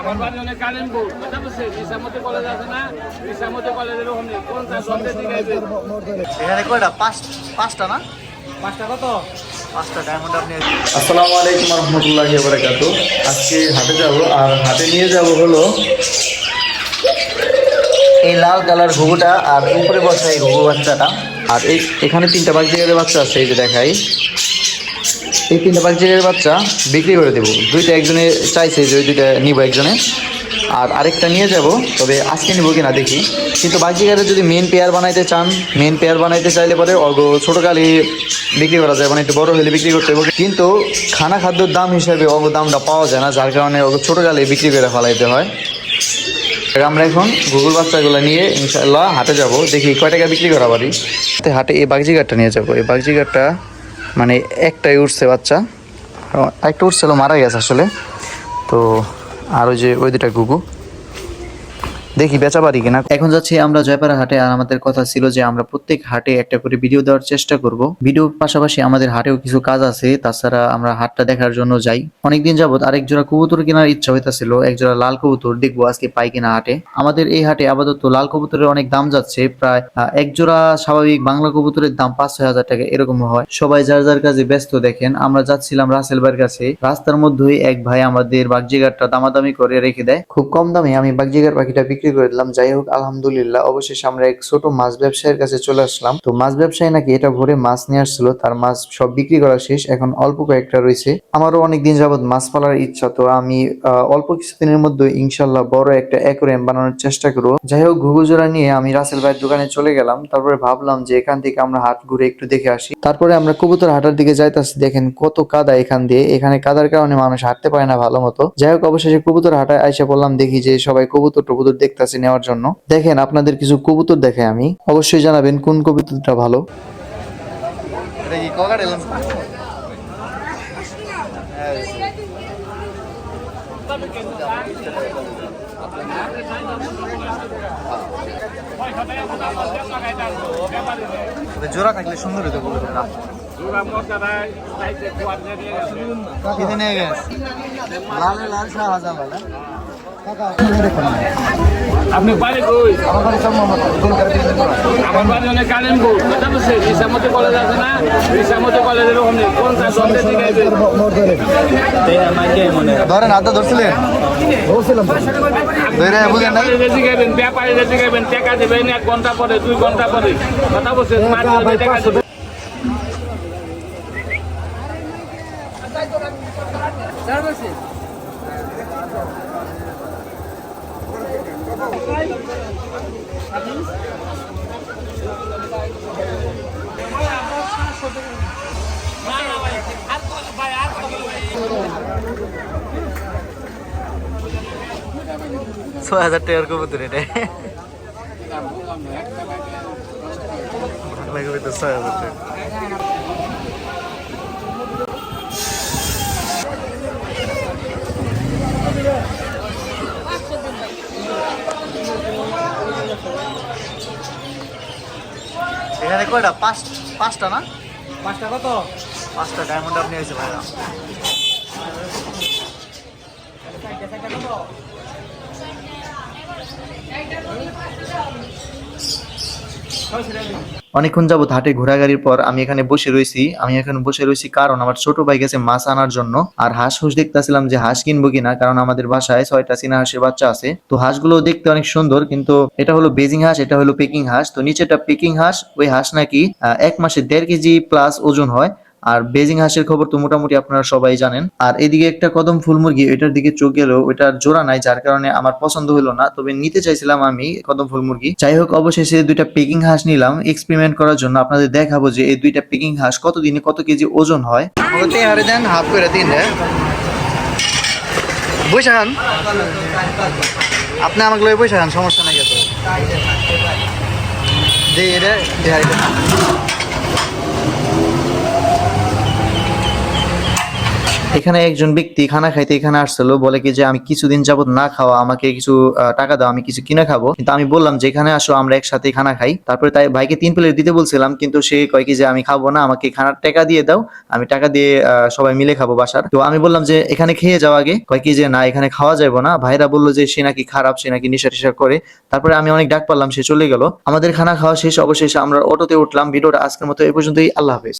আমার বাড়ি অনেক কালিম্পুর কথা বলছে কলেজ আছে না? নিশামতি কলেজের ওখানে কোনটা সন্ধ্যের দিকে এখানে কয়টা? পাঁচ পাঁচটা না? পাঁচটা কত? পাঁচটা ডায়মন্ড আপনি আসসালামু আলাইকুম রহমতুল্লাহি বারাকাত আজকে হাটে যাব আর হাটে নিয়ে যাব হলো এই লাল কালার ঘুঘুটা আর উপরে বসা এই ঘুঘু বাচ্চাটা। আর এই এখানে তিনটা বাগজিগারের বাচ্চা আছে এই যে দেখাই। এই তিনটা বাগজিগারের বাচ্চা বিক্রি করে দেবো। দুইটা একজনে চাইছে যে দুইটা নিব একজনে। আর আরেকটা নিয়ে যাব, তবে আজকে নিব কিনা দেখি। কিন্তু বাগজিগারের যদি মেন পেয়ার বানাইতে চান মেন পেয়ার বানাইতে চাইলে পরে অগ ছোটো কালে বিক্রি করা যায় মানে একটু বড় হলে বিক্রি করতে হবে। কিন্তু খানা খাদ্যর দাম হিসাবে অগ দামটা পাওয়া যায় না, যার কারণে অগ ছোটো কালে বিক্রি করে ফেলাইতে হয়। আমরা এখন গুগল বাচ্চাগুলো নিয়ে ইনশাল্লাহ হাটে যাব, দেখি কয় টাকা বিক্রি করা পারি হাটে এই বাগজিগারটা নিয়ে যাব। এই বাগজিগারটা মানে একটাই উঠছে বাচ্চা। একটা উঠছিল মারা গেছে আসলে। তো আর ওই যে, ওই দুটা গুগু দেখি বেচা পারি কিনা। এখন যাচ্ছি আমরা জয়পাড়া হাটে, আর আমাদের কথা ছিল যে আমরা প্রত্যেক হাটে একটা করে ভিডিও দেওয়ার চেষ্টা করব। ভিডিওর পাশাপাশি আমাদের হাটেও কিছু কাজ আছে, তাছাড়া আমরা হাটটা দেখার জন্য যাই। অনেকদিন যাবত আরেক জোড়া কবুতর কেনার ইচ্ছা হইতাছিল, এক জোড়া লাল কবুতর, দেখব আজকে পাই কিনা হাটে। আমাদের এই হাটে আপাতত লাল কবুতরের অনেক দাম যাচ্ছে, প্রায় এক জোড়া স্বাভাবিক বাংলা কবুতরের দাম পাঁচ ছয় হাজার টাকা এরকম হয়। সবাই যার যার কাজে ব্যস্ত দেখেন, আমরা যাচ্ছিলাম রাসেল ভাইয়ের কাছে। রাস্তার মধ্যেই এক ভাই আমাদের বাগজিগারটা দামাদামি করে রেখে দেয়। খুব কম দামে আমি বাগজিগার পাখিটা বিক্রি করে দিলাম। যাই হোক, আলহামদুলিল্লাহ, অবশেষে আমরা এক ছোট মাছ ব্যবসায়ীর কাছে চলে আসলাম। তো মাছ ব্যবসায়ী নাকি এটা ভরে মাছ নিয়ে আসছিল, তার মাছ সব বিক্রি করা শেষ, এখন অল্প কয়েকটা রয়েছে। আমারও অনেক দিন যাবত মাছ পালার ইচ্ছা, তো আমি অল্প কিছুদিনের মধ্যে ইনশাল্লাহ বড় একটা অ্যাকোরিয়াম বানানোর চেষ্টা করব। যাই হোক, ঘুঘুজোড়া নিয়ে আমি রাসেল ভাইয়ের দোকানে চলে গেলাম। তারপরে ভাবলাম যে এখান থেকে আমরা হাট ঘুরে একটু দেখে আসি। তারপরে আমরা কবুতর হাটার দিকে যাইতাছি, দেখেন কত কাদা এখান দিয়ে। এখানে কাদার কারণে মানুষ হাঁটতে পারে না ভালো মতো। যাই হোক, অবশেষে কবুতর হাটায় আইসা বললাম দেখি যে সবাই কবুতর টবুতর দেখতাছে নেওয়ার জন্য। দেখেন, আপনাদের কিছু কবুতর দেখে আমি। অবশ্যই জানাবেন কোন কবুতরটা ভালো। জোড়া থাকলে সুন্দর হতো কবুতরটা। লাল লাল শাহ হাজার আপনি বাড়ি কই? আমার বাড়ি অনেক কালিম্পুর কথা বলছে নিশামতি কলেজ আছে না? নিশামতি কলেজের ওখানে কোনটা সন্ধ্যের দিকে ধরেন হাতটা ধরছিলেন? ধরে বুঝেন নাই? রেজি খাবেন ব্যাপারে রেজি খাবেন টাকা দেবেন এক ঘণ্টা পরে দুই ঘণ্টা পরে। কথা মাঝে টাকা দেবেন ছয় হাজার টাকার কবুতর এটা। ছয় হাজার টাকা। এখানে কয়টা? পাঁচ পাঁচটা না? পাঁচটা কত? পাঁচটা ডায়মন্ড আপনি হয়েছে ভাইরা। অনেকক্ষণ যাব হাটে ঘোরাঘুরির পর আমি এখানে বসে রয়েছি আমি এখানে বসে রয়েছি কারণ আমার ছোট ভাই গেছে মাছ আনার জন্য। আর হাঁস হুস দেখতেছিলাম যে হাঁস কিনবো কিনা, কারণ আমাদের বাসায় ছয়টা চিনা হাঁসের বাচ্চা আছে। তো হাঁসগুলো দেখতে অনেক সুন্দর, কিন্তু এটা হলো বেজিং হাঁস, এটা হলো পেকিং হাঁস। তো নিচেটা পেকিং হাঁস, ওই হাঁস নাকি এক মাসে দেড় কেজি প্লাস ওজন হয়। আর বেজিং হাঁসের খবর তো মোটামুটি আপনারা সবাই জানেন। আর এদিকে একটা কদম ফুল মুরগি, এটার দিকে চোখ গেল ওটার জোড়া নাই, যার কারণে আমার পছন্দ হলো না। তবে নিতে চাইছিলাম আমি কদম ফুল মুরগি। যাই হোক, অবশেষে দুইটা পেকিং হাঁস নিলাম এক্সপেরিমেন্ট করার জন্য। আপনাদের দেখাবো যে এই দুইটা পেকিং হাঁস কতদিনে কত কেজি ওজন হয়। দেন, হাফ করে দিন আপনি আমাকে সমস্যা নাই দেহারি দেন। এখানে একজন ব্যক্তি খানা খাইতে এখানে আসছিল, বলে কি যে আমি কিছুদিন যাবত না খাওয়া, আমাকে কিছু টাকা দাও, আমি কিছু কিনে খাব। কিন্তু আমি বললাম যে, এখানে আসো, আমরা একসাথে খানা খাই। তারপরে তাই ভাইকে তিন প্লেট দিতে বলছিলাম, কিন্তু সে কয় কি যে, আমি খাব না, আমাকে খানার টাকা দিয়ে দাও, আমি টাকা দিয়ে সবাই মিলে খাব বাসার। তো আমি বললাম যে, এখানে খেয়ে যাও আগে। কয় কি যে, না, এখানে খাওয়া যাবে না। ভাইরা বলল যে, সে নাকি খারাপ, সে নাকি নেশা টেশা করে। তারপরে আমি অনেক ডাক পারলাম, সে চলে গেল। আমাদের খানা খাওয়া শেষ, অবশেষে আমরা অটোতে উঠলাম। ভিডিওটা আজকের মতো এই পর্যন্তই। আল্লাহ হাফেজ।